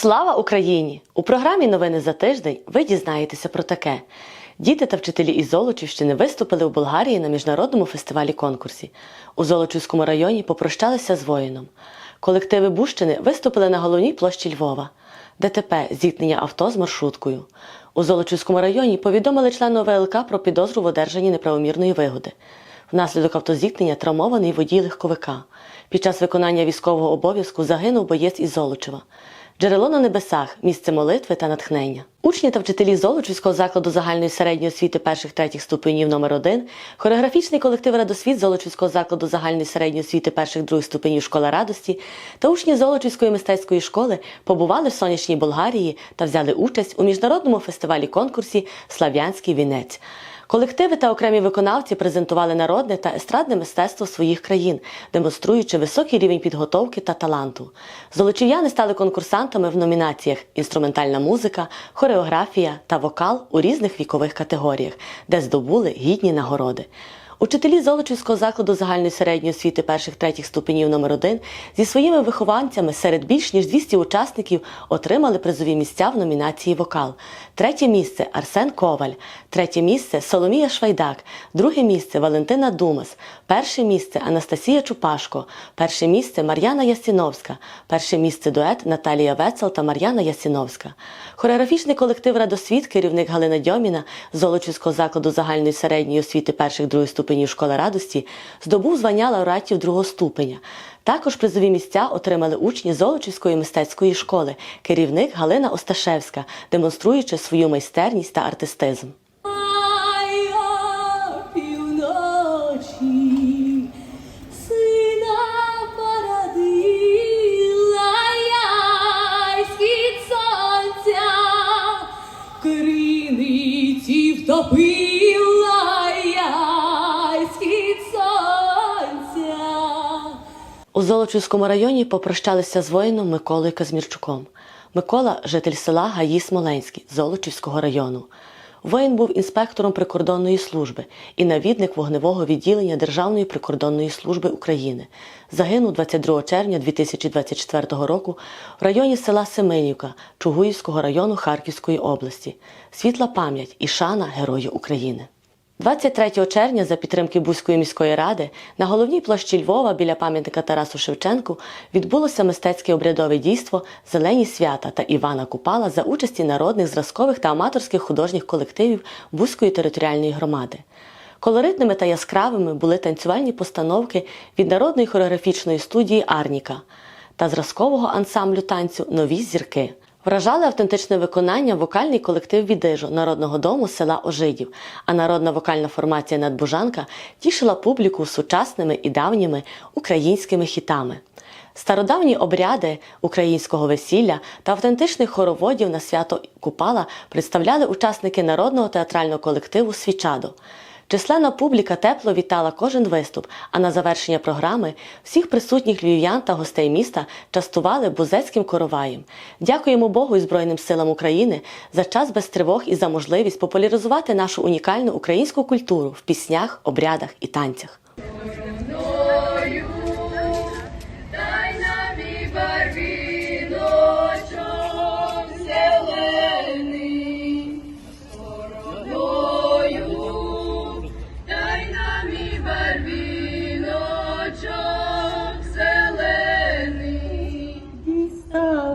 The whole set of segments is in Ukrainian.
Слава Україні! У програмі Новини за тиждень ви дізнаєтеся про таке. Діти та вчителі із Золочівщини виступили у Болгарії на міжнародному фестивалі конкурсі. У Золочівському районі попрощалися з воїном. Колективи Бущини виступили на головній площі Львова. ДТП зіткнення авто з маршруткою. У Золочівському районі повідомили члену ВЛК про підозру в одержанні неправомірної вигоди. Внаслідок автозіткнення травмований водій легковика. Під час виконання військового обов'язку загинув боєць із Золочева. Джерело на небесах, місце молитви та натхнення. Учні та вчителі Золочівського закладу загальної середньої освіти перших третіх ступенів номер 1 хореографічний колектив Радосвіт Золочівського закладу загальної середньої освіти перших других ступенів Школа радості та учні Золочівської мистецької школи побували в сонячній Болгарії та взяли участь у міжнародному фестивалі конкурсі Слав'янський вінець. Колективи та окремі виконавці презентували народне та естрадне мистецтво своїх країн, демонструючи високий рівень підготовки та таланту. Золочів'яни стали конкурсантами в номінаціях інструментальна музика, хореографія та вокал у різних вікових категоріях, де здобули гідні нагороди. Учителі Золочівського закладу загальної середньої освіти перших третіх ступенів номер 1 зі своїми вихованцями серед більш ніж 200 учасників отримали призові місця в номінації Вокал. Третє місце Арсен Коваль, третє місце Соломія Швайдак, друге місце Валентина Думас, перше місце Анастасія Чупашко, перше місце Мар'яна Ясіновська, перше місце дует Наталія Вецел та Мар'яна Ясіновська. Хореографічний колектив Радосвіт, керівник Галина Дьоміна Золочівського закладу загальної середньої освіти перших других ступенів Школи радості здобув звання лауреатів другого ступеня. Також призові місця отримали учні Золочівської мистецької школи, керівник Галина Осташевська, демонструючи свою майстерність та артистизм. У Золочівському районі попрощалися з воїном Миколою Казмірчуком. Микола житель села Гаї Смоленський Золочівського району. Воїн був інспектором прикордонної служби і навідник вогневого відділення Державної прикордонної служби України. Загинув 22 червня 2024 року в районі села Семенівка Чугуївського району Харківської області. Світла пам'ять і шана Герою України. 23 червня за підтримки Бузької міської ради на головній площі Львова біля пам'ятника Тарасу Шевченку відбулося мистецьке обрядове дійство Зелені свята та Івана Купала за участі народних зразкових та аматорських художніх колективів Бузької територіальної громади. Колоритними та яскравими були танцювальні постановки від народної хореографічної студії Арніка та зразкового ансамблю танцю Нові зірки. Вражали автентичне виконання вокальний колектив Відижо народного дому села Ожидів, а народна вокальна формація Надбужанка тішила публіку сучасними і давніми українськими хітами. Стародавні обряди українського весілля та автентичних хороводів на свято Купала представляли учасники народного театрального колективу Свічадо. Численна публіка тепло вітала кожен виступ, а на завершення програми всіх присутніх львів'ян та гостей міста частували бузецьким короваєм. Дякуємо Богу і Збройним силам України за час без тривог і за можливість популяризувати нашу унікальну українську культуру в піснях, обрядах і танцях.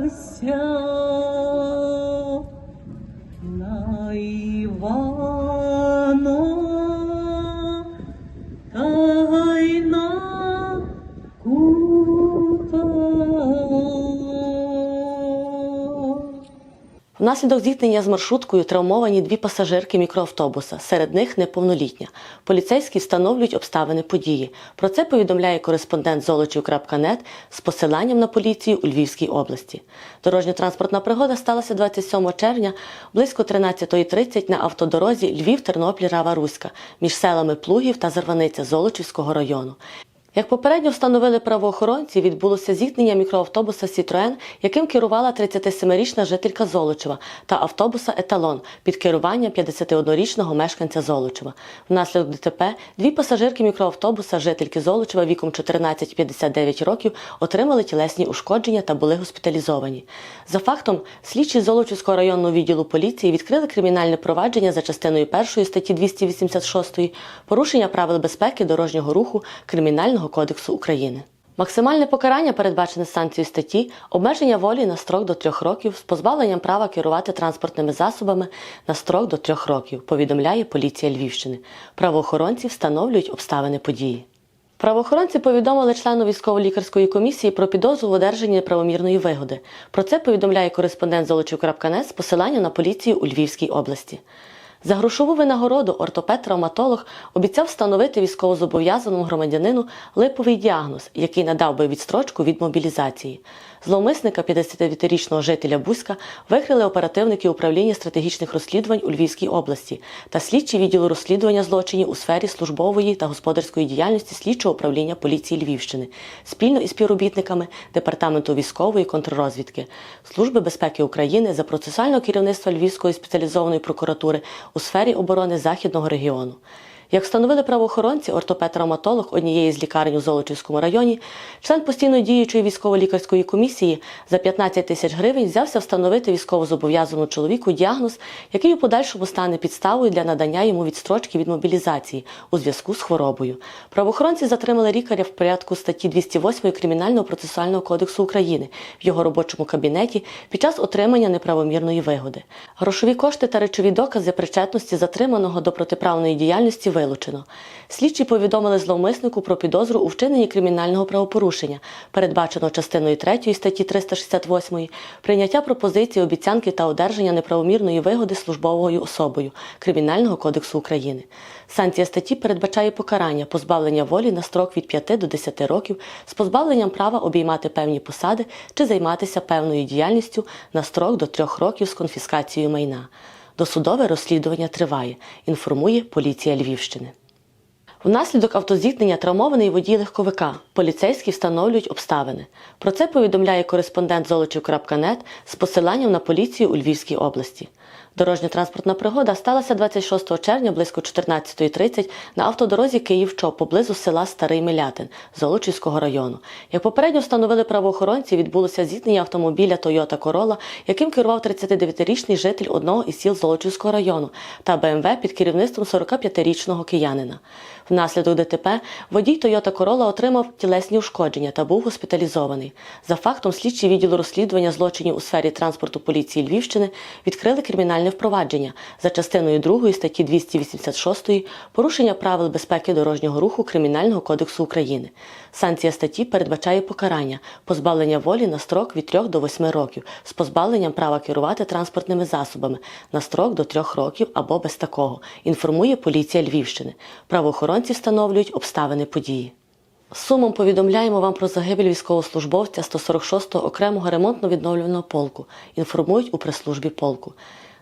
canción. Внаслідок зіткнення з маршруткою травмовані дві пасажирки мікроавтобуса, серед них неповнолітня. Поліцейські встановлюють обставини події. Про це повідомляє кореспондент Золочів.нет з посиланням на поліцію у Львівській області. Дорожньо-транспортна пригода сталася 27 червня близько 13.30 на автодорозі Львів-Тернопіль-Рава-Руська між селами Плугів та Зарваниця Золочівського району. Як попередньо встановили правоохоронці, відбулося зіткнення мікроавтобуса Сітроен, яким керувала 37-річна жителька Золочева, та автобуса Еталон під керуванням 51-річного мешканця Золочева. Внаслідок ДТП дві пасажирки мікроавтобуса, жительки Золочева віком 14-59 років, отримали тілесні ушкодження та були госпіталізовані. За фактом, слідчі Золочівського районного відділу поліції відкрили кримінальне провадження за частиною 1 статті 286 порушення правил безпеки дорожнього руху Кримінального кодексу України. Максимальне покарання передбачене санкцією статті обмеження волі на строк до трьох років з позбавленням права керувати транспортними засобами на строк до трьох років, повідомляє поліція Львівщини. Правоохоронці встановлюють обставини події. Правоохоронці повідомили члену військово-лікарської комісії про підозру в одержанні неправомірної вигоди. Про це повідомляє кореспондент Золочів.нет з посиланням на поліцію у Львівській області. За грошову винагороду ортопед-травматолог обіцяв встановити військовозобов'язаному громадянину липовий діагноз, який надав би відстрочку від мобілізації. Зловмисника 59-річного жителя Бузька викрили оперативники управління стратегічних розслідувань у Львівській області та слідчі відділу розслідування злочинів у сфері службової та господарської діяльності слідчого управління поліції Львівщини спільно із співробітниками департаменту військової контррозвідки, Служби безпеки України за процесуального керівництва Львівської спеціалізованої прокуратури у сфері оборони західного регіону. Як встановили правоохоронці, ортопед-травматолог однієї з лікарень у Золочівському районі, член постійно діючої військово-лікарської комісії за 15 тисяч гривень взявся встановити військовозобов'язаному чоловіку діагноз, який у подальшому стане підставою для надання йому відстрочки від мобілізації у зв'язку з хворобою. Правоохоронці затримали лікаря в порядку статті 208 Кримінального процесуального кодексу України в його робочому кабінеті під час отримання неправомірної вигоди. Грошові кошти та речові докази причетності затриманого до протиправної діяльності вилучено. Слідчі повідомили зловмиснику про підозру у вчиненні кримінального правопорушення, передбаченого частиною 3 статті 368, прийняття пропозиції, обіцянки та одержання неправомірної вигоди службовою особою Кримінального кодексу України. Санкція статті передбачає покарання позбавлення волі на строк від 5 до 10 років з позбавленням права обіймати певні посади чи займатися певною діяльністю на строк до 3 років з конфіскацією майна. Досудове розслідування триває, інформує поліція Львівщини. Внаслідок автозіткнення травмований водій легковика. Поліцейські встановлюють обставини. Про це повідомляє кореспондент Золочів.нет з посиланням на поліцію у Львівській області. Дорожньо-транспортна пригода сталася 26 червня близько 14.30 на автодорозі Київ-Чоп поблизу села Старий Милятин Золочівського району. Як попередньо встановили правоохоронці, відбулося зіткнення автомобіля Toyota Corolla, яким керував 39-річний житель одного із сіл Золочівського району, та БМВ під керівництвом 45-річного киянина. Внаслідок ДТП водій Toyota Corolla отримав тілесні ушкодження та був госпіталізований. За фактом слідчі відділу розслідування злочинів у сфері транспорту поліції Львівщини відкрили кримінальне впровадження за частиною 2 статті 286 порушення правил безпеки дорожнього руху Кримінального кодексу України. Санкція статті передбачає покарання позбавлення волі на строк від 3 до 8 років з позбавленням права керувати транспортними засобами на строк до 3 років або без такого. Інформує поліція Львівщини. Правоохоронці встановлюють обставини події. Сумом повідомляємо вам про загибель військовослужбовця 146-го окремого ремонтно-відновлювального полку. Інформують у прес-службі полку.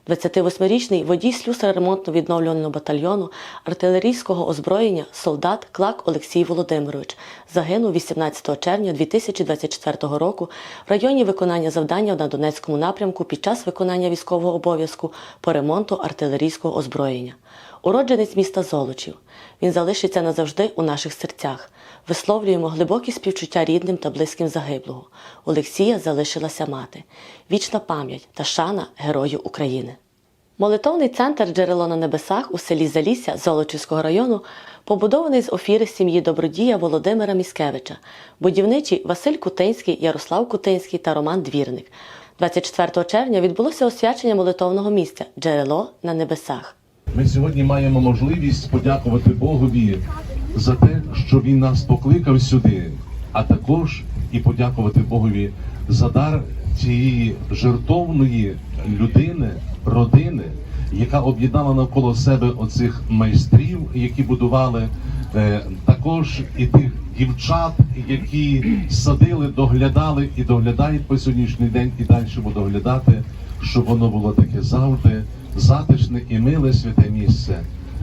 28-річний водій слюсара ремонтно-відновлювального батальйону артилерійського озброєння солдат Клак Олексій Володимирович загинув 18 червня 2024 року в районі виконання завдання на Донецькому напрямку під час виконання військового обов'язку по ремонту артилерійського озброєння. Уродженець міста Золочів. Він залишиться назавжди у наших серцях. Висловлюємо глибокі співчуття рідним та близьким загиблого. Олексія залишилася мати. Вічна пам'ять та шана Герою України. Молитовний центр Джерело на небесах у селі Залісся Золочівського району побудований з офіри сім'ї добродія Володимира Міскевича, будівничі Василь Кутинський, Ярослав Кутинський та Роман Двірник. 24 червня відбулося освячення молитовного місця Джерело на небесах. Ми сьогодні маємо можливість подякувати Богові за те, що Він нас покликав сюди, а також і подякувати Богові за дар цієї жертовної людини, родини, яка об'єднала навколо себе оцих майстрів, які будували, е, також і тих дівчат, які садили, доглядали і доглядають по сьогоднішній день, і далі будуть доглядати, щоб воно було таке завжди затишне і миле святе місце,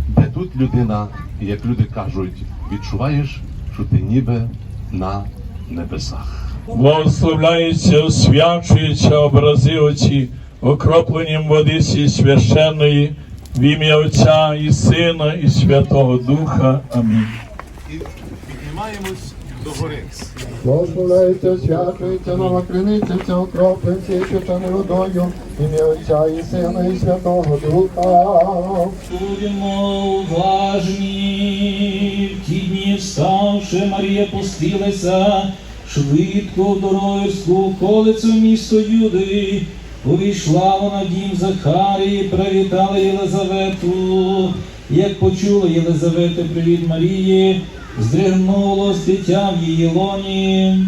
де тут людина, як люди кажуть, відчуваєш, що ти ніби на небесах. Благословляється, освячується образи оці окропленням води сій священної в ім'я Отця і Сина і Святого Духа. Амінь. І піднімаємось до гори. Благословляється, освячується нова криниця цього свяченою водою, ім'я Отця і Сина і Святого Духа. Будемо уважні, в ті дні вставши, Марія пустилася, швидко в дорогівську околицю місто Юди. Увійшла вона в дім Захарії, привітала Єлизавету. Як почула Єлизавета привіт Марії, здригнулось дитя в її лоні.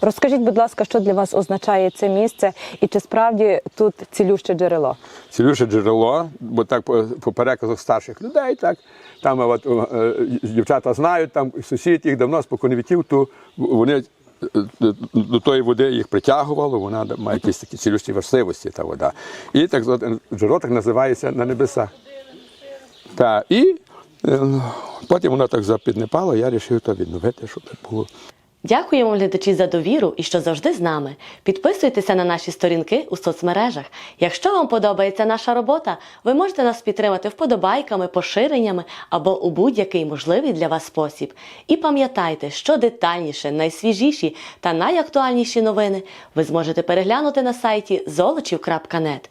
Розкажіть, будь ласка, що для вас означає це місце, і чи справді тут цілюще джерело? цілюше джерело, бо так по, по переказах старших людей, так там от, е, дівчата знають, там сусід їх давно спокон віків, то вони е, е, до тої води їх притягувало, вона має якісь такі цілющі властивості, та вода. І так от, джерело так називається на небесах. Та, і е, потім воно так запіднепало, я вирішив то відновити, щоб було. Дякуємо глядачі за довіру і що завжди з нами. Підписуйтеся на наші сторінки у соцмережах. Якщо вам подобається наша робота, ви можете нас підтримати вподобайками, поширеннями або у будь-який можливий для вас спосіб. І пам'ятайте, що детальніше, найсвіжіші та найактуальніші новини ви зможете переглянути на сайті золочів.нет.